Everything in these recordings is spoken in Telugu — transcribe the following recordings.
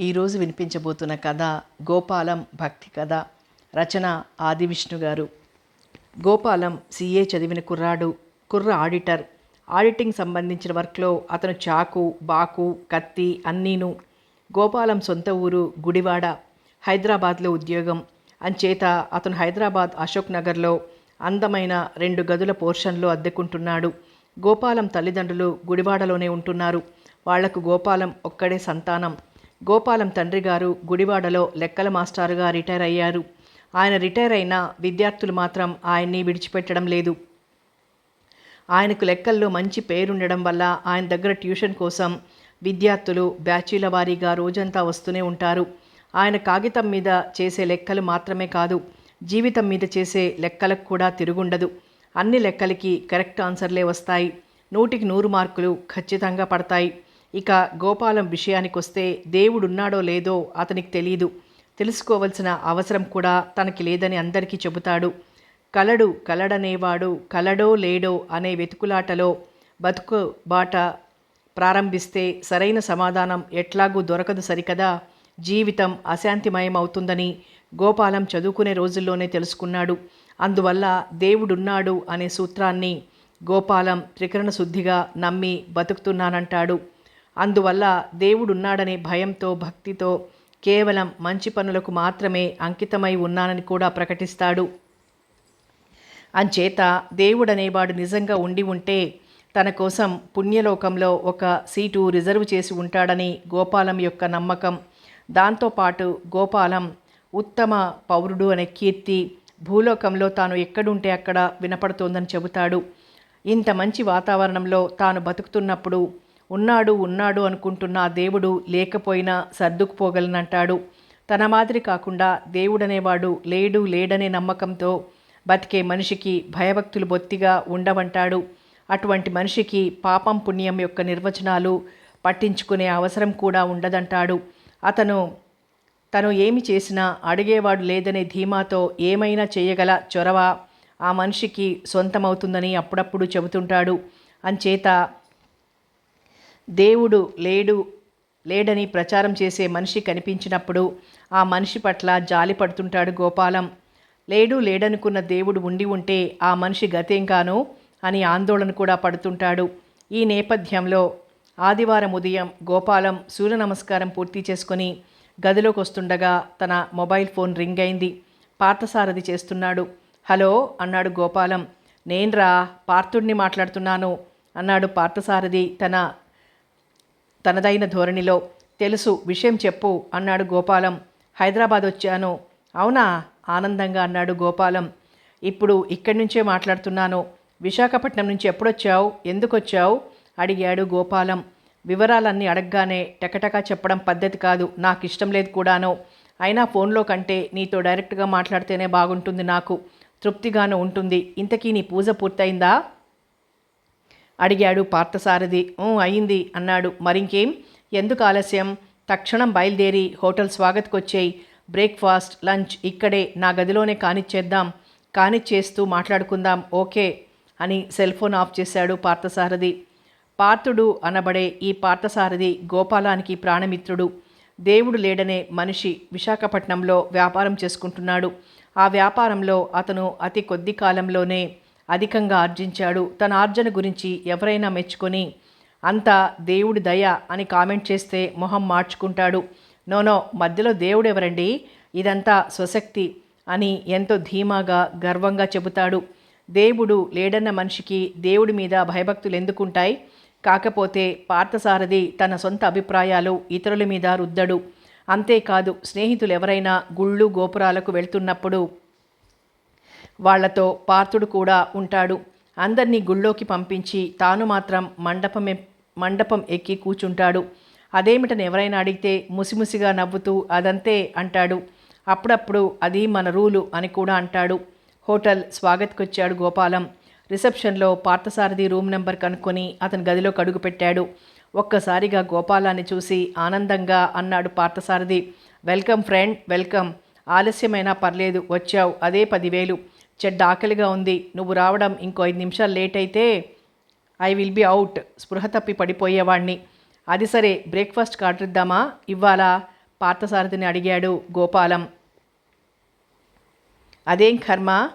ఈరోజు వినిపించబోతున్న కథ గోపాలం భక్తి కథ. రచన ఆదివిష్ణు గారు. గోపాలం సీఏ చదివిన కుర్రాడు కుర్ర ఆడిటర్. ఆడిటింగ్ సంబంధించిన వర్క్లో అతను చాకు బాకు కత్తి అన్నీను. గోపాలం సొంత ఊరు గుడివాడ హైదరాబాద్లో ఉద్యోగం. అంచేత అతను హైదరాబాద్ అశోక్ నగర్లో అందమైన రెండు గదుల పోర్షన్లో అద్దెకుంటున్నాడు. గోపాలం తల్లిదండ్రులు గుడివాడలోనే ఉంటున్నారు. వాళ్ళకు గోపాలం ఒక్కడే సంతానం. గోపాలం తండ్రి గారు గుడివాడలో లెక్కల మాస్టారుగా రిటైర్ అయ్యారు ఆయన రిటైర్ అయిన విద్యార్థులు మాత్రం ఆయన్ని విడిచిపెట్టడం లేదు. ఆయనకు లెక్కల్లో మంచి పేరుండడం వల్ల ఆయన దగ్గర ట్యూషన్ కోసం విద్యార్థులు బ్యాచీల వారీగా రోజంతా వస్తూనే ఉంటారు. ఆయన కాగితం మీద చేసే లెక్కలు మాత్రమే కాదు జీవితం మీద చేసే లెక్కలకు కూడా తిరుగుండదు. అన్ని లెక్కలకి కరెక్ట్ ఆన్సర్లే వస్తాయి. నూటికి నూరు మార్కులు ఖచ్చితంగా పడతాయి. ఇక గోపాలం విషయానికొస్తే దేవుడున్నాడో లేదో అతనికి తెలియదు తెలుసుకోవలసిన అవసరం కూడా తనకి లేదని అందరికీ చెబుతాడు. కలడు కలడనేవాడు కలడో లేడో అనే వెతుకులాటలో బతుకు బాట ప్రారంభిస్తే సరైన సమాధానం ఎట్లాగూ దొరకదు సరికదా? జీవితం అశాంతిమయం అవుతుందని గోపాలం చదువుకునే రోజుల్లోనే తెలుసుకున్నాడు. అందువల్ల దేవుడున్నాడు అనే సూత్రాన్ని గోపాలం త్రికరణ శుద్ధిగా నమ్మి బతుకుతున్నానంటాడు. అందువల్ల దేవుడున్నాడనే భయంతో భక్తితో కేవలం మంచి పనులకు మాత్రమే అంకితమై ఉన్నానని కూడా ప్రకటిస్తాడు. అంచేత దేవుడనేవాడు నిజంగా ఉండి ఉంటే తన కోసం పుణ్యలోకంలో ఒక సీటు రిజర్వ్ చేసి ఉంటాడని గోపాలం యొక్క నమ్మకం. దాంతోపాటు గోపాలం ఉత్తమ పౌరుడు అనే కీర్తి భూలోకంలో తాను ఎక్కడుంటే అక్కడ వినపడుతోందని చెబుతాడు. ఇంత మంచి వాతావరణంలో తాను బతుకుతున్నప్పుడు ఉన్నాడు ఉన్నాడు అనుకుంటున్న ఆ దేవుడు లేకపోయినా సర్దుకుపోగలనంటాడు. తన మాదిరి కాకుండా దేవుడనేవాడు లేడు లేడనే నమ్మకంతో బతికే మనిషికి భయభక్తులు బొత్తిగా ఉండవంటాడు అటువంటి మనిషికి పాపం పుణ్యం యొక్క నిర్వచనాలు పట్టించుకునే అవసరం కూడా ఉండదంటాడు. అతను తను ఏమి చేసినా అడిగేవాడు లేదనే ధీమాతో ఏమైనా చేయగల చొరవ ఆ మనిషికి సొంతమవుతుందని అప్పుడప్పుడు చెబుతుంటాడు. అంచేత దేవుడు లేడు లేడని ప్రచారం చేసే మనిషి కనిపించినప్పుడు ఆ మనిషి పట్ల జాలి పడుతుంటాడు గోపాలం. లేడు లేడనుకున్న దేవుడు ఉండి ఉంటే ఆ మనిషి గతేం కాను అని ఆందోళన కూడా పడుతుంటాడు. ఈ నేపథ్యంలో ఆదివారం ఉదయం గోపాలం సూర్య నమస్కారం పూర్తి చేసుకొని గదిలోకి వస్తుండగా తన మొబైల్ ఫోన్ రింగ్ అయింది. పార్థసారథి చేస్తున్నాడు. హలో అన్నాడు గోపాలం. నేన్రా పార్థుడిని మాట్లాడుతున్నాను అన్నాడు పార్థసారథి తన తనదైన ధోరణిలో తెలుసు విషయం చెప్పు అన్నాడు గోపాలం. హైదరాబాద్ వచ్చాను. అవునా? ఆనందంగా అన్నాడు గోపాలం. ఇప్పుడు ఇక్కడి నుంచే మాట్లాడుతున్నాను. విశాఖపట్నం నుంచి ఎప్పుడొచ్చావు? ఎందుకొచ్చావు? అడిగాడు గోపాలం. వివరాలన్నీ అడగగానే టకటకా చెప్పడం పద్ధతి కాదు. నాకు ఇష్టం లేదు కూడాను. అయినా ఫోన్లో కంటే నీతో డైరెక్ట్గా మాట్లాడితేనే బాగుంటుంది నాకు. తృప్తిగాను ఉంటుంది. ఇంతకీ నీ పూజ పూర్తయిందా? అడిగాడు పార్థసారథి. "ఊ, అయింది అన్నాడు. మరింకేం? ఎందుకు ఆలస్యం? తక్షణం బయలుదేరి హోటల్ స్వాగత్కొచ్చేయి. బ్రేక్ఫాస్ట్ లంచ్ ఇక్కడే నా గదిలోనే కానిచ్చేద్దాం. కానిచ్చేస్తూ మాట్లాడుకుందాం ఓకే అని సెల్ ఫోన్ ఆఫ్ చేశాడు పార్థసారథి. పార్థుడు అనబడే ఈ పార్థసారథి గోపాలానికి ప్రాణమిత్రుడు. దేవుడు లేడనే మనిషి విశాఖపట్నంలో వ్యాపారం చేసుకుంటున్నాడు. ఆ వ్యాపారంలో అతను అతి కొద్ది కాలంలోనే అధికంగా ఆర్జించాడు. తన ఆర్జన గురించి ఎవరైనా మెచ్చుకొని అంతా దేవుడి దయ అని కామెంట్ చేస్తే మొహం మార్చుకుంటాడు. నోనో మధ్యలో దేవుడు ఎవరండి ఇదంతా స్వశక్తి అని ఎంతో ధీమాగా గర్వంగా చెబుతాడు. దేవుడు లేడన్న మనిషికి దేవుడి మీద భయభక్తులు ఎందుకుంటాయి? కాకపోతే పార్థసారథి తన సొంత అభిప్రాయాలు ఇతరుల మీద రుద్దడు. అంతేకాదు స్నేహితులు ఎవరైనా గుళ్ళు గోపురాలకు వెళ్తున్నప్పుడు వాళ్ళతో పార్థుడు కూడా ఉంటాడు. అందరినీ గుళ్ళోకి పంపించి తాను మాత్రం మండపం మండపం ఎక్కి కూర్చుంటాడు. అదేమిటని ఎవరైనా అడిగితే ముసిముసిగా నవ్వుతూ అదంతే అంటాడు. అప్పుడప్పుడు అది మన రూలు అని కూడా అంటాడు. హోటల్ స్వాగత్కొచ్చాడు గోపాలం. రిసెప్షన్లో పార్థసారథి రూమ్ నెంబర్ కనుక్కొని అతని గదిలో కడుగు పెట్టాడు. ఒక్కసారిగా గోపాలాన్ని చూసి ఆనందంగా అన్నాడు పార్థసారథి. Welcome friend welcome. ఆలస్యమైనా పర్లేదు వచ్చావు. అదే పదివేలు. చెడ్డ ఆకలిగా ఉంది. నువ్వు రావడం ఇంకో ఐదు నిమిషాలు లేట్ అయితే ఐ విల్ బి అవుట్ స్పృహ తప్పి పడిపోయేవాణ్ణి. అది సరే బ్రేక్ఫాస్ట్ ఆర్డర్ ఇద్దామా ఇవ్వాలా? పార్థసారథిని అడిగాడు గోపాలం. అదేం కర్మ?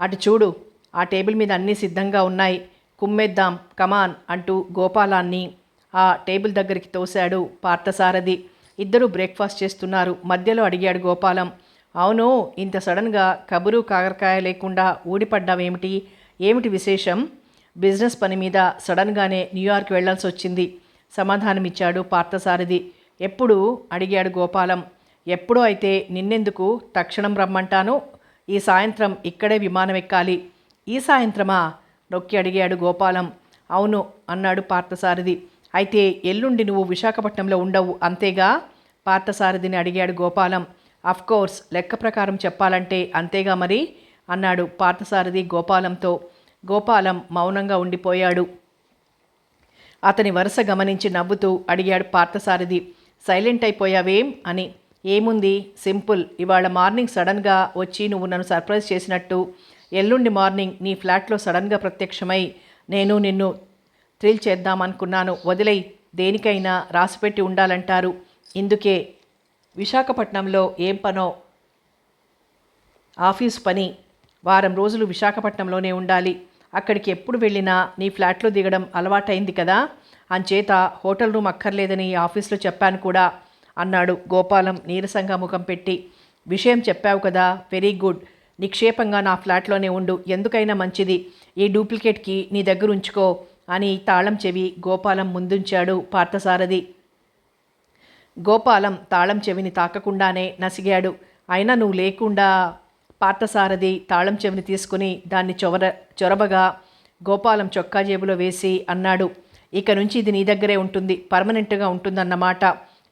అటు చూడు ఆ టేబుల్ మీద అన్నీ సిద్ధంగా ఉన్నాయి. కుమ్మేద్దాం కమాన్ అంటూ గోపాలాన్ని ఆ టేబుల్ దగ్గరికి తోశాడు పార్థసారథి. ఇద్దరు బ్రేక్ఫాస్ట్ చేస్తున్నారు. మధ్యలో అడిగాడు గోపాలం. అవును ఇంత సడన్గా కబురు కాకరకాయ లేకుండా ఊడిపడ్డావేమిటి? ఏమిటి విశేషం? బిజినెస్ పని మీద సడన్గానే న్యూయార్క్ వెళ్ళాల్సి వచ్చింది. సమాధానమిచ్చాడు పార్థసారథి. ఎప్పుడు? అడిగాడు గోపాలం. ఎప్పుడూ అయితే నిన్నెందుకు తక్షణం రమ్మంటాను? ఈ సాయంత్రం ఇక్కడే విమానం ఎక్కాలి. ఈ సాయంత్రమా? నొక్కి అడిగాడు గోపాలం. అవును అన్నాడు పార్థసారథి. అయితే ఎల్లుండి నువ్వు విశాఖపట్నంలో ఉండవు అంతేగా? పార్థసారథిని అడిగాడు గోపాలం. కోర్స్ లెక్క ప్రకారం చెప్పాలంటే అంతేగా మరి? అన్నాడు పార్థసారథి గోపాలంతో. గోపాలం మౌనంగా ఉండిపోయాడు. అతని వరుస గమనించి నవ్వుతూ అడిగాడు పార్థసారథి సైలెంట్ అయిపోయావేం? అని. ఏముంది? సింపుల్. ఇవాళ మార్నింగ్ సడన్గా వచ్చి నువ్వు నన్ను సర్ప్రైజ్ చేసినట్టు. ఎల్లుండి మార్నింగ్ నీ ఫ్లాట్లో సడన్గా ప్రత్యక్షమై నేను నిన్ను థ్రిల్ చేద్దామనుకున్నాను. వదిలై దేనికైనా రాసిపెట్టి ఉండాలంటారు. ఇందుకే విశాఖపట్నంలో ఏం పనో? ఆఫీస్ పని. వారం రోజులు విశాఖపట్నంలోనే ఉండాలి. అక్కడికి ఎప్పుడు వెళ్ళినా నీ ఫ్లాట్లో దిగడం అలవాటైంది కదా? అంచేత హోటల్ రూమ్ అక్కర్లేదని ఈ ఆఫీస్లో చెప్పాను కూడా అన్నాడు గోపాలం నీరసంగా ముఖం పెట్టి. విషయం చెప్పావు కదా వెరీ గుడ్. నిక్షేపంగా నా ఫ్లాట్లోనే ఉండు. ఎందుకైనా మంచిది. ఈ డూప్లికేట్కి నీ దగ్గర ఉంచుకో అని తాళం చెవి గోపాలం ముందుంచాడు పార్థసారథి. గోపాలం తాళం చెవిని తాకకుండానే నసిగాడు. అయినా నువ్వు లేకుండా పార్థసారథి తాళం చెవిని తీసుకుని దాన్ని చొవర చొరబగా గోపాలం చొక్కా జేబులో వేసి అన్నాడు. ఇక నుంచి ఇది నీ దగ్గరే ఉంటుంది పర్మనెంట్గా ఉంటుందన్నమాట.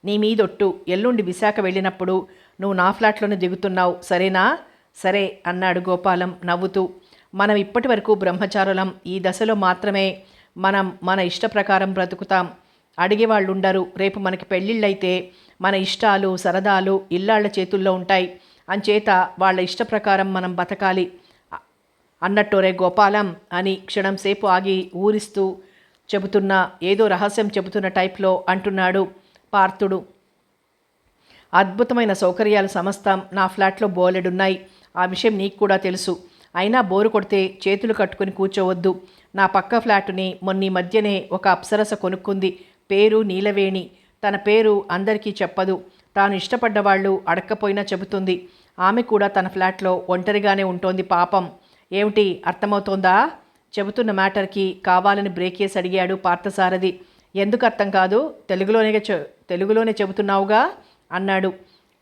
నీ మీదొట్టు ఎల్లుండి విశాఖ వెళ్ళినప్పుడు నువ్వు నా ఫ్లాట్లోనే దిగుతున్నావు సరేనా? సరే అన్నాడు గోపాలం నవ్వుతూ. మనం ఇప్పటి వరకు బ్రహ్మచారులం ఈ దశలో మాత్రమే మనం మన ఇష్ట ప్రకారం బ్రతుకుతాం. అడిగేవాళ్ళు ఉండరు రేపు మనకి పెళ్ళిళ్ళైతే మన ఇష్టాలు సరదాలు ఇల్లాళ్ళ చేతుల్లో ఉంటాయి. అంచేత వాళ్ళ ఇష్ట ప్రకారం మనం బతకాలి. అన్నట్టోరే గోపాలం అని క్షణం సేపు ఆగి ఊరిస్తూ చెబుతున్న ఏదో రహస్యం చెబుతున్న టైప్లో అంటున్నాడు పార్థుడు. అద్భుతమైన సౌకర్యాలు సమస్తం నా ఫ్లాట్లో బోలెడున్నాయి. ఆ విషయం నీకు కూడా తెలుసు. అయినా బోరు కొడితే చేతులు కట్టుకుని కూర్చోవద్దు. నా పక్క ఫ్లాటుని మొన్న మధ్యనే ఒక అప్సరస కొనుక్కుంది. పేరు నీలవేణి. తన పేరు అందరికీ చెప్పదు. తాను ఇష్టపడ్డ వాళ్ళు అడక్కపోయినా చెబుతుంది. ఆమె కూడా తన ఫ్లాట్లో ఒంటరిగానే ఉంటోంది పాపం. ఏమిటి అర్థమవుతోందా? చెబుతున్న మ్యాటర్కి కావాలని బ్రేక్ చేసి అడిగాడు పార్థసారథి. ఎందుకు అర్థం కాదు? తెలుగులోనే తెలుగులోనే చెబుతున్నావుగా? అన్నాడు.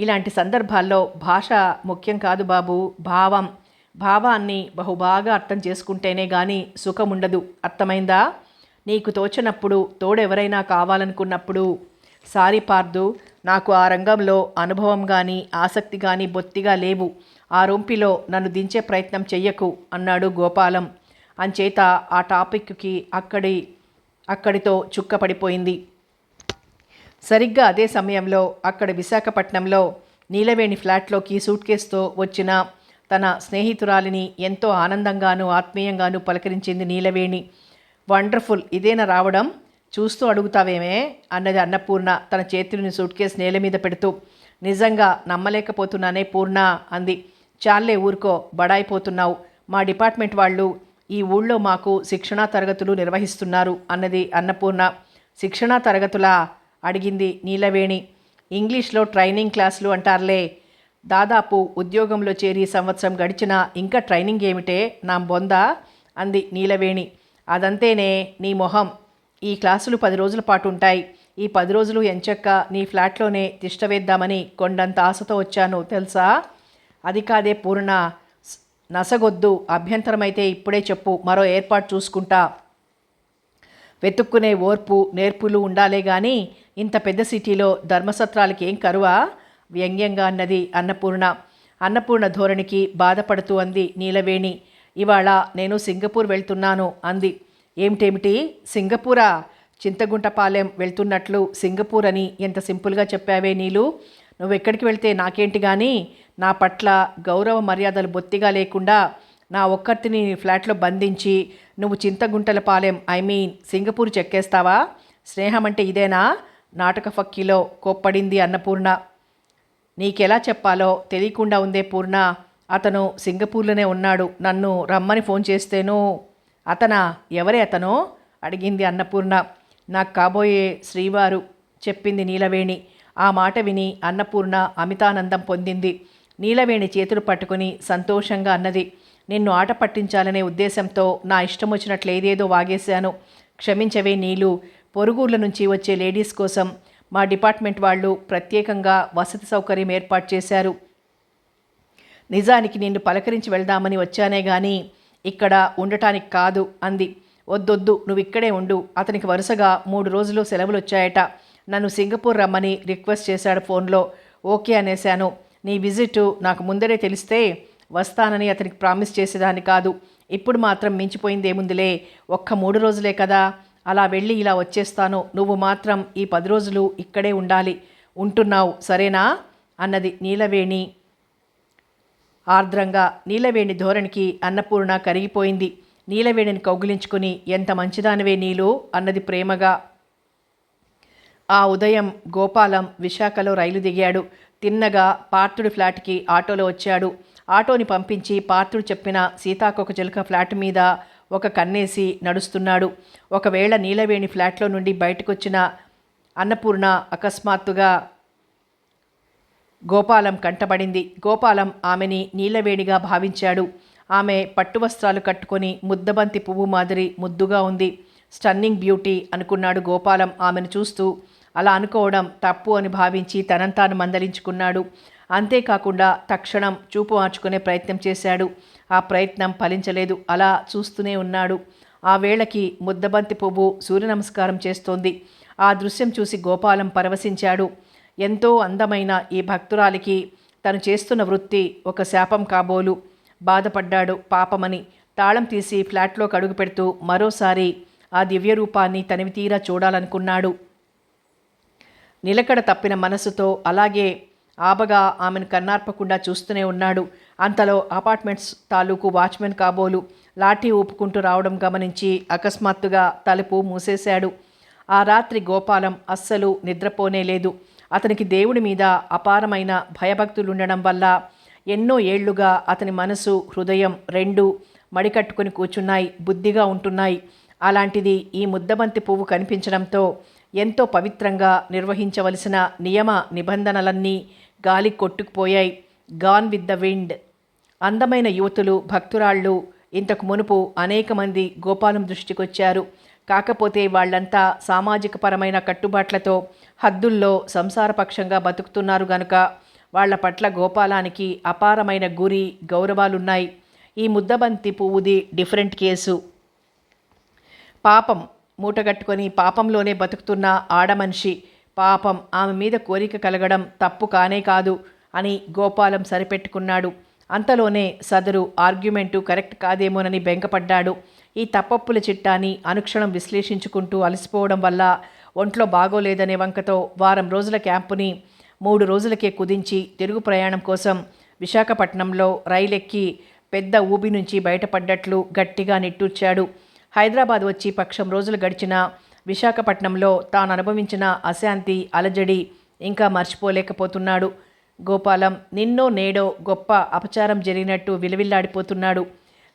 ఇలాంటి సందర్భాల్లో భాష ముఖ్యం కాదు బాబు భావం. భావాన్ని బహుబాగా అర్థం చేసుకుంటేనే కానీ సుఖం ఉండదు అర్థమైందా? నీకు తోచనప్పుడు తోడెవరైనా కావాలనుకున్నప్పుడు సారీ పార్దు నాకు ఆ రంగంలో అనుభవం కానీ ఆసక్తి కానీ బొత్తిగా లేవు. ఆ రొంపిలో నన్ను దించే ప్రయత్నం చెయ్యకు అన్నాడు గోపాలం. అంచేత ఆ టాపిక్కి అక్కడి అక్కడితో చుక్కపడిపోయింది. సరిగ్గా అదే సమయంలో అక్కడ విశాఖపట్నంలో నీలవేణి ఫ్లాట్లోకి సూట్ కేసుతో వచ్చిన తన స్నేహితురాలిని ఎంతో ఆనందంగాను ఆత్మీయంగాను పలకరించింది నీలవేణి. వండర్ఫుల్ ఇదేనా రావడం? చూస్తూ అడుగుతావేమే? అన్నది అన్నపూర్ణ తన చేతులని సూట్ కేసు నేల మీద పెడుతూ. నిజంగా నమ్మలేకపోతున్నానే పూర్ణ అంది. చాలే ఊరుకో బడాయిపోతున్నావు మా డిపార్ట్మెంట్ వాళ్ళు ఈ ఊళ్ళో మాకు శిక్షణా తరగతులు నిర్వహిస్తున్నారు అన్నది అన్నపూర్ణ. శిక్షణా తరగతులా? అడిగింది నీలవేణి. ఇంగ్లీష్లో ట్రైనింగ్ క్లాసులు అంటారులే. దాదాపు ఉద్యోగంలో చేరి సంవత్సరం గడిచినా ఇంకా ట్రైనింగ్ ఏమిటే? నా బొందా? అంది నీలవేణి. అదంతేనే నీ మొహం. ఈ క్లాసులు పది రోజుల పాటు ఉంటాయి. ఈ పది రోజులు ఎంచక్క నీ ఫ్లాట్లోనే తిష్టవేద్దామని కొండంత ఆశతో వచ్చాను. తెలుసా? అది కాదే పూర్ణ. నసగొద్దు. అభ్యంతరమైతే ఇప్పుడే చెప్పు. మరో ఏర్పాటు చూసుకుంటా. వెతుక్కునే ఓర్పు నేర్పులు ఉండాలే గాని ఇంత పెద్ద సిటీలో ధర్మసత్రాలకి ఏం కరువా? వ్యంగ్యంగా అన్నది అన్నపూర్ణ. అన్నపూర్ణ ధోరణికి బాధపడుతూ అంది నీలవేణి. ఇవాళ నేను సింగపూర్ వెళ్తున్నాను అంది. ఏమిటేమిటి? సింగపూరా? చింతగుంటపాలెం వెళ్తున్నట్లు సింగపూర్ అని ఎంత సింపుల్గా చెప్పావే నీలు. నువ్వెక్కడికి వెళ్తే నాకేంటి కానీ నా పట్ల గౌరవ మర్యాదలు బొత్తిగా లేకుండా నా ఒక్కర్తిని నీ ఫ్లాట్లో బంధించి నువ్వు Chintaguntala Palem I mean Singapore చెక్కేస్తావా? స్నేహం అంటే ఇదేనా? నాటక ఫక్కీలో కోప్పడింది అన్నపూర్ణ. నీకెలా చెప్పాలో తెలియకుండా ఉందే పూర్ణ. అతను సింగపూర్లోనే ఉన్నాడు. నన్ను రమ్మని ఫోన్ చేస్తేనో అతనా? ఎవరే అతనో? అడిగింది అన్నపూర్ణ. నాకు కాబోయే శ్రీవారు చెప్పింది నీలవేణి. ఆ మాట విని అన్నపూర్ణ అమితానందం పొందింది. నీలవేణి చేతులు పట్టుకుని సంతోషంగా అన్నది. నిన్ను ఆట పట్టించాలనే ఉద్దేశంతో నా ఇష్టం వచ్చినట్లు ఏదేదో వాగేశాను. క్షమించవే నీలు. పొరుగుర్ల నుంచి వచ్చే లేడీస్ కోసం మా డిపార్ట్మెంట్ వాళ్ళు ప్రత్యేకంగా వసతి సౌకర్యం ఏర్పాటు చేశారు. నిజానికి నిన్ను పలకరించి వెళ్దామని వచ్చానే గాని ఇక్కడ ఉండటానికి కాదు అంది. వద్దొద్దు నువ్వు ఇక్కడే ఉండు. అతనికి వరుసగా మూడు రోజులు సెలవులు వచ్చాయట నన్ను సింగపూర్ రమ్మని రిక్వెస్ట్ చేశాడు ఫోన్లో. ఓకే అనేశాను. నీ విజిట్ నాకు ముందరే తెలిస్తే వస్తానని అతనికి ప్రామిస్ చేసేదాన్ని కాదు. ఇప్పుడు మాత్రం మించిపోయిందేముందిలే. ఒక్క మూడు రోజులే కదా. అలా వెళ్ళి ఇలా వచ్చేస్తాను. నువ్వు మాత్రం ఈ పది రోజులు ఇక్కడే ఉండాలి. ఉంటున్నావు సరేనా? అన్నది నీలవేణి ఆర్ద్రంగా నీలవేణి ధోరణికి అన్నపూర్ణ కరిగిపోయింది. నీలవేణిని కౌగిలించుకుని ఎంత మంచిదానివే నీలు అన్నది ప్రేమగా. ఆ ఉదయం గోపాలం విశాఖలో రైలు దిగాడు. తిన్నగా పార్థుడి ఫ్లాట్కి ఆటోలో వచ్చాడు. ఆటోని పంపించి పార్థుడు చెప్పిన సీతాకొక చిలుక ఫ్లాట్ మీద ఒక కన్నేసి నడుస్తున్నాడు. ఒకవేళ నీలవేణి ఫ్లాట్లో నుండి బయటకొచ్చిన అన్నపూర్ణ అకస్మాత్తుగా గోపాలం కంటపడింది. గోపాలం ఆమెని నీలవేణిగా భావించాడు. ఆమె పట్టు వస్త్రాలు కట్టుకొని ముద్దబంతి పువ్వు మాదిరి ముద్దుగా ఉంది. స్టన్నింగ్ బ్యూటీ అనుకున్నాడు గోపాలం ఆమెను చూస్తూ. అలా అనుకోవడం తప్పు అని భావించి తనంతాను మందలించుకున్నాడు. అంతేకాకుండా తక్షణం చూపు మార్చుకునే ప్రయత్నం చేశాడు. ఆ ప్రయత్నం ఫలించలేదు. అలా చూస్తూనే ఉన్నాడు. ఆ వేళకి ముద్దబంతి పువ్వు సూర్య నమస్కారం చేస్తోంది. ఆ దృశ్యం చూసి గోపాలం పరవశించాడు. ఎంతో అందమైన ఈ భక్తురాలికి తను చేస్తున్న వృత్తి ఒక శాపం కాబోలు. బాధపడ్డాడు పాపమని తాళం తీసి ఫ్లాట్లోకి అడుగు పెడుతూ మరోసారి ఆ దివ్య రూపాన్ని తనివి తీరా చూడాలనుకున్నాడు. నిలకడ తప్పిన మనసుతో అలాగే ఆబగా ఆమెను కన్నార్పకుండా చూస్తూనే ఉన్నాడు. అంతలో అపార్ట్మెంట్స్ తాలూకు వాచ్మెన్ కాబోలు లాఠీ ఊపుకుంటూ రావడం గమనించి అకస్మాత్తుగా తలుపు మూసేశాడు. ఆ రాత్రి గోపాలం అస్సలు నిద్రపోనే లేదు. అతనికి దేవుడి మీద అపారమైన భయభక్తులుండడం వల్ల ఎన్నో ఏళ్ళుగా అతని మనసు హృదయం రెండు మడికట్టుకుని కూర్చున్నాయి బుద్ధిగా ఉంటున్నాయి. అలాంటిది ఈ ముద్దబంతి పువ్వు కనిపించడంతో ఎంతో పవిత్రంగా నిర్వహించవలసిన నియమ నిబంధనలన్నీ గాలి కొట్టుకుపోయాయి. Gone with the wind. అందమైన యువతులు భక్తురాళ్ళు ఇంతకు మునుపు అనేక మంది గోపాలం దృష్టికొచ్చారు. కాకపోతే వాళ్ళంతా సామాజిక పరమైన కట్టుబాట్లతో హద్దుల్లో సంసారపక్షంగా బతుకుతున్నారు గనుక వాళ్ళ పట్ల గోపాలానికి అపారమైన గురి గౌరవాలున్నాయి. ఈ ముద్దబంతి పువ్వుది డిఫరెంట్ కేసు. పాపం మూటగట్టుకొని పాపంలోనే బతుకుతున్న ఆడమనిషి పాపం ఆమె మీద కోరిక కలగడం తప్పు కానే కాదు అని గోపాలం సరిపెట్టుకున్నాడు. అంతలోనే సదరు ఆర్గ్యుమెంటు కరెక్ట్ కాదేమోనని బెంకపడ్డాడు ఈ తప్పప్పుల చిట్టాని అనుక్షణం విశ్లేషించుకుంటూ అలసిపోవడం వల్ల ఒంట్లో బాగోలేదనే వంకతో వారం రోజుల క్యాంపుని మూడు రోజులకే కుదించి తిరుగు ప్రయాణం కోసం విశాఖపట్నంలో రైలెక్కి పెద్ద ఊబి నుంచి బయటపడ్డట్లు గట్టిగా నిట్టూర్చాడు. హైదరాబాద్ వచ్చి పక్షం రోజులు గడిచిన విశాఖపట్నంలో తాను అనుభవించిన అశాంతి అలజడి ఇంకా మర్చిపోలేకపోతున్నాడు. గోపాలం నిన్నో నేడో గొప్ప అపచారం జరిగినట్టు విలవిల్లాడిపోతున్నాడు.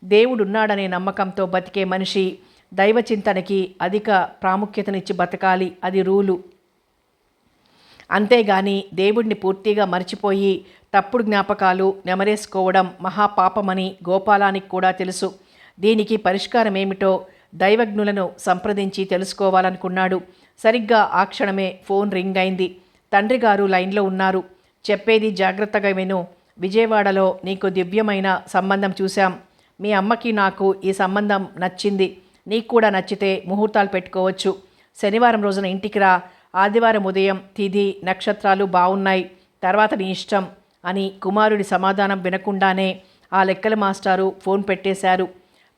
దేవుడున్నాడనే నమ్మకంతో బతికే మనిషి దైవచింతనకి అధిక ప్రాముఖ్యతనిచ్చి బతకాలి అది రూలు. అంతేగాని దేవుడిని పూర్తిగా మర్చిపోయి తప్పుడు జ్ఞాపకాలు నెమరేసుకోవడం మహాపాపమని గోపాలానికి కూడా తెలుసు. దీనికి పరిష్కారం ఏమిటో దైవజ్ఞులను సంప్రదించి తెలుసుకోవాలనుకున్నాడు. సరిగ్గా ఆ క్షణమే ఫోన్ రింగ్ అయింది. తండ్రి గారు లైన్లో ఉన్నారు. చెప్పేది జాగ్రత్తగా విను. విజయవాడలో నీకు దివ్యమైన సంబంధం చూశాం. మీ అమ్మకి నాకు ఈ సంబంధం నచ్చింది. నీకు కూడా నచ్చితే ముహూర్తాలు పెట్టుకోవచ్చు. శనివారం రోజున ఇంటికి రా. ఆదివారం ఉదయం తిథి నక్షత్రాలు బాగున్నాయి తర్వాత నీ ఇష్టం అని కుమారుడి సమాధానం వినకుండానే ఆ లెక్కల మాస్టారు ఫోన్ పెట్టేశారు.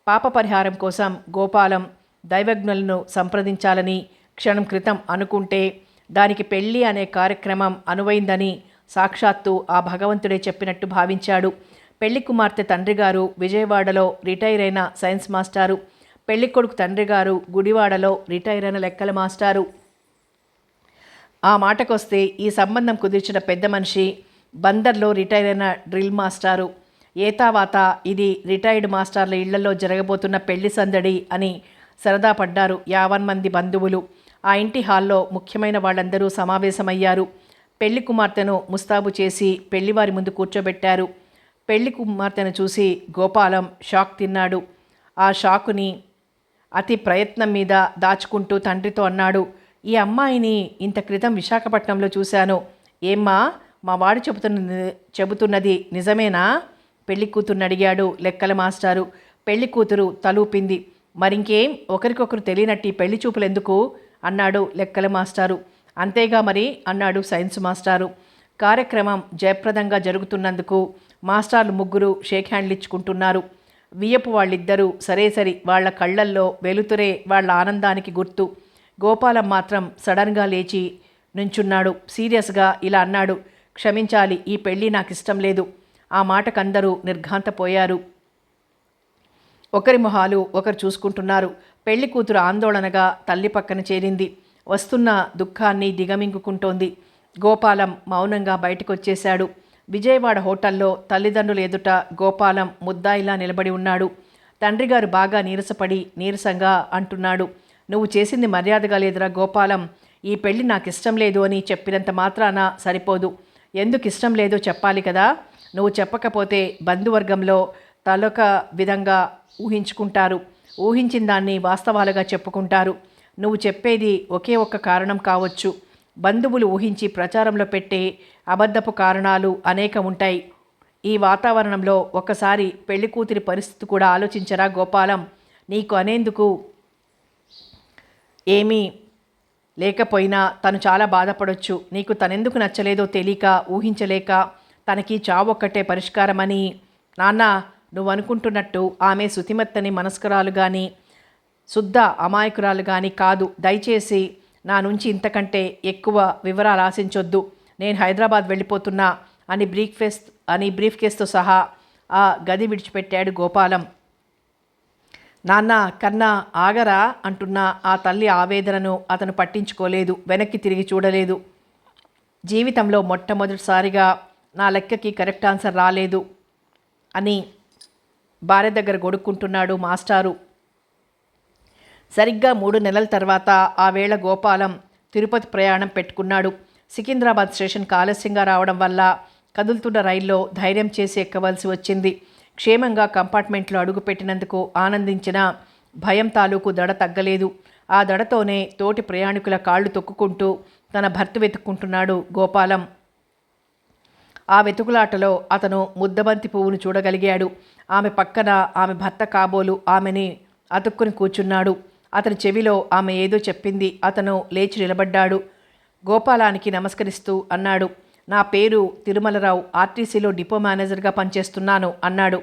పాప పరిహారం కోసం గోపాలం దైవజ్ఞులను సంప్రదించాలని క్షణం క్రితం అనుకుంటే దానికి పెళ్ళి అనే కార్యక్రమం అనువైందని సాక్షాత్తు ఆ భగవంతుడే చెప్పినట్టు భావించాడు. పెళ్ళి కుమార్తె తండ్రి గారు విజయవాడలో రిటైర్ అయిన సైన్స్ మాస్టారు. పెళ్ళి కొడుకు తండ్రి గారు గుడివాడలో రిటైర్ అయిన లెక్కల మాస్టారు. ఆ మాటకొస్తే ఈ సంబంధం కుదిర్చిన పెద్ద మనిషి బందర్లో రిటైర్ అయిన డ్రిల్ మాస్టారు. ఏతావాత ఇది రిటైర్డ్ మాస్టర్ల ఇళ్ళలో జరగబోతున్న పెళ్ళి సందడి అని సరదా పడ్డారు యావన్ మంది బంధువులు. ఆ ఇంటి హాల్లో ముఖ్యమైన వాళ్ళందరూ సమావేశమయ్యారు. పెళ్ళి కుమార్తెను ముస్తాబు చేసి పెళ్ళివారి ముందు కూర్చోబెట్టారు. పెళ్ళి కుమార్తెను చూసి గోపాలం షాక్ తిన్నాడు. ఆ షాకుని అతి ప్రయత్నం మీద దాచుకుంటూ తండ్రితో అన్నాడు ఈ అమ్మాయిని ఇంత క్రితం విశాఖపట్నంలో చూశాను. ఏమ్మా మా వాడు చెబుతున్న చెబుతున్నది నిజమేనా? పెళ్ళి కూతురుని అడిగాడు లెక్కల మాస్టారు. పెళ్ళి కూతురు తలూపింది. మరింకేం ఒకరికొకరు తెలియనట్టి పెళ్ళి చూపులు ఎందుకు అన్నాడు లెక్కల మాస్టారు. అంతేగా మరి అన్నాడు సైన్స్ మాస్టారు. కార్యక్రమం జయప్రదంగా జరుగుతున్నందుకు మాస్టార్లు ముగ్గురు షేక్ హ్యాండ్లు ఇచ్చుకుంటున్నారు. వియపు వాళ్ళిద్దరూ సరే సరి వాళ్ళ కళ్ళల్లో వెలుతురే వాళ్ళ ఆనందానికి గుర్తు. గోపాలం మాత్రం సడన్గా లేచి నుంచున్నాడు. సీరియస్గా ఇలా అన్నాడు క్షమించాలి ఈ పెళ్ళి నాకు ఇష్టం లేదు. ఆ మాటకందరూ నిర్ఘాంతపోయారు. ఒకరి మొహాలు ఒకరు చూసుకుంటున్నారు. పెళ్ళి కూతురు ఆందోళనగా తల్లి పక్కన చేరింది. వస్తున్న దుఃఖాన్ని దిగమింగుకుంటోంది. గోపాలం మౌనంగా బయటకొచ్చేశాడు. విజయవాడ హోటల్లో తల్లిదండ్రుల ఎదుట గోపాలం ముద్దాయిలా నిలబడి ఉన్నాడు. తండ్రిగారు బాగా నీరసపడి నీరసంగా అంటున్నాడు. నువ్వు చేసింది మర్యాదగా లేదురా గోపాలం. ఈ పెళ్ళి నాకు ఇష్టం లేదు అని చెప్పినంత మాత్రాన సరిపోదు. ఎందుకు ఇష్టం లేదో చెప్పాలి కదా. నువ్వు చెప్పకపోతే బంధువర్గంలో తలొక విధంగా ఊహించుకుంటారు. ఊహించిన దాన్ని వాస్తవాలుగా చెప్పుకుంటారు. నువ్వు చెప్పేది ఒకే ఒక్క కారణం కావచ్చు. బంధువులు ఊహించి ప్రచారంలో పెట్టే అబద్ధపు కారణాలు అనేక ఉంటాయి ఈ వాతావరణంలో ఒకసారి పెళ్ళి కూతురి పరిస్థితి కూడా ఆలోచించరా గోపాలం? నీకు అనేందుకు? ఏమీ లేకపోయినా తను చాలా బాధపడొచ్చు. నీకు తనెందుకు నచ్చలేదో తెలియక ఊహించలేక తనకి చావొక్కటే పరిష్కారమని. నాన్న నువ్వు అనుకుంటున్నట్టు ఆమె శుతిమత్తని మనస్కరాలు కానీ శుద్ధ అమాయకురాలు కానీ కాదు. దయచేసి నా నుంచి ఇంతకంటే ఎక్కువ వివరాలు ఆశించొద్దు. నేను హైదరాబాద్ వెళ్ళిపోతున్నా అని బ్రీఫ్ కేస్ అని బ్రీఫ్ కేస్తో సహా ఆ గది విడిచిపెట్టాడు గోపాలం. నాన్న కన్నా ఆగరా అంటున్న ఆ తల్లి ఆవేదనను అతను పట్టించుకోలేదు వెనక్కి తిరిగి చూడలేదు. జీవితంలో మొట్టమొదటిసారిగా నా లెక్కకి కరెక్ట్ ఆన్సర్ రాలేదు అని భార్య దగ్గర గొడుక్కుంటున్నాడు మాస్టారు. సరిగ్గా మూడు నెలల తర్వాత ఆ వేళ గోపాలం తిరుపతి ప్రయాణం పెట్టుకున్నాడు. సికింద్రాబాద్ స్టేషన్ ఆలస్యంగా రావడం వల్ల కదులుతున్న రైల్లో ధైర్యం చేసి ఎక్కవలసి వచ్చింది. క్షేమంగా కంపార్ట్మెంట్లో అడుగుపెట్టినందుకు ఆనందించిన భయం తాలూకు దడ తగ్గలేదు. ఆ దడతోనే తోటి ప్రయాణికుల కాళ్ళు తొక్కుకుంటూ తన భర్త వెతుక్కుంటున్నాడు గోపాలం. ఆ వెతుకులాటలో అతను ముద్దబంతి పువ్వును చూడగలిగాడు. ఆమె పక్కన ఆమె భర్త కాబోలు ఆమెని అతుక్కుని కూర్చున్నాడు. అతని చెవిలో ఆమె ఏదో చెప్పింది. అతను లేచి నిలబడ్డాడు. గోపాలానికి నమస్కరిస్తూ అన్నాడు. నా పేరు తిరుమలరావు ఆర్టీసీలో డిపో మేనేజర్గా పనిచేస్తున్నాను అన్నాడు.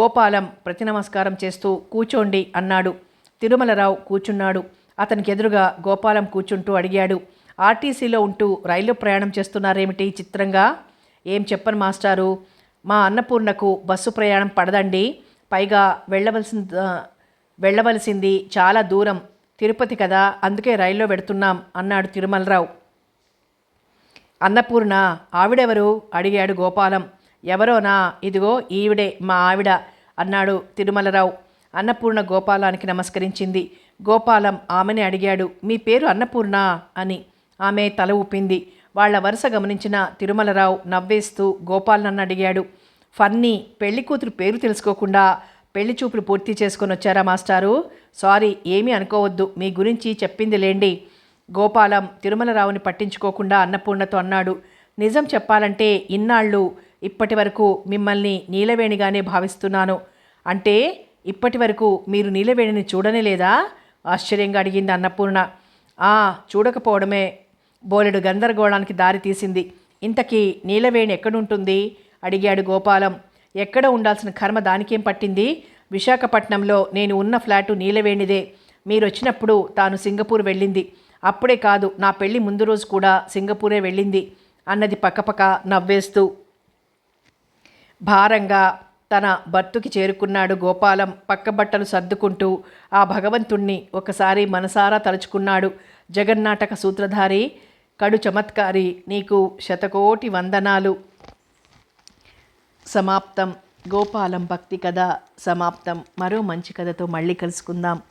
గోపాలం ప్రతి నమస్కారం చేస్తూ కూర్చోండి అన్నాడు. తిరుమలరావు కూర్చున్నాడు అతనికి ఎదురుగా గోపాలం కూర్చుంటూ అడిగాడు. ఆర్టీసీలో ఉంటూ రైలు ప్రయాణం చేస్తున్నారేమిటి చిత్రంగా? ఏం చెప్పను మాస్టారు? మా అన్నపూర్ణకు బస్సు ప్రయాణం పడదండి. పైగా వెళ్ళవలసిన వెళ్ళవలసింది చాలా దూరం. తిరుపతి కదా అందుకే రైల్లో పెడుతున్నాం అన్నాడు తిరుమలరావు. అన్నపూర్ణ ఆవిడెవరు? అడిగాడు గోపాలం. ఎవరోనా ఇదిగో ఈవిడే మా ఆవిడ అన్నాడు తిరుమలరావు. అన్నపూర్ణ గోపాలానికి నమస్కరించింది. గోపాలం ఆమెని అడిగాడు మీ పేరు అన్నపూర్ణ అని. ఆమె తల ఊపింది. వాళ్ళ వరుస గమనించిన తిరుమలరావు నవ్వేస్తూ గోపాల్ నన్ను అడిగాడు ఫన్నీ పెళ్ళి కూతురు పేరు తెలుసుకోకుండా పెళ్ళి చూపులు పూర్తి చేసుకొని వచ్చారా మాస్టారు? సారీ ఏమీ అనుకోవద్దు. మీ గురించి చెప్పింది లేండి. గోపాలం తిరుమలరావుని పట్టించుకోకుండా అన్నపూర్ణతో అన్నాడు నిజం చెప్పాలంటే ఇన్నాళ్ళు ఇప్పటి వరకు మిమ్మల్ని నీలవేణిగానే భావిస్తున్నాను. అంటే ఇప్పటి వరకు మీరు నీలవేణిని చూడనే లేదా? ఆశ్చర్యంగా అడిగింది అన్నపూర్ణ. ఆ చూడకపోవడమే. బోలెడు గందరగోళానికి దారి తీసింది. ఇంతకీ నీలవేణి ఎక్కడుంటుంది? అడిగాడు గోపాలం. ఎక్కడ ఉండాల్సిన కర్మ దానికేం పట్టింది? విశాఖపట్నంలో నేను ఉన్న ఫ్లాటు నీలవేణిదే. మీరు వచ్చినప్పుడు తాను సింగపూర్ వెళ్ళింది. అప్పుడే కాదు నా పెళ్ళి ముందు రోజు కూడా సింగపూరే వెళ్ళింది అన్నది పక్కపక్క నవ్వేస్తూ. భారంగా తన భర్తుకి చేరుకున్నాడు గోపాలం పక్క బట్టలు సర్దుకుంటూ ఆ భగవంతుణ్ణి ఒకసారి మనసారా తలుచుకున్నాడు. జగన్నాటక సూత్రధారి కడు చమత్కారి నీకు శతకోటి వందనాలు. సమాప్తం. గోపాలం భక్తి కథ సమాప్తం. మరో మంచి కథతో మళ్ళీ కలుసుకుందాం.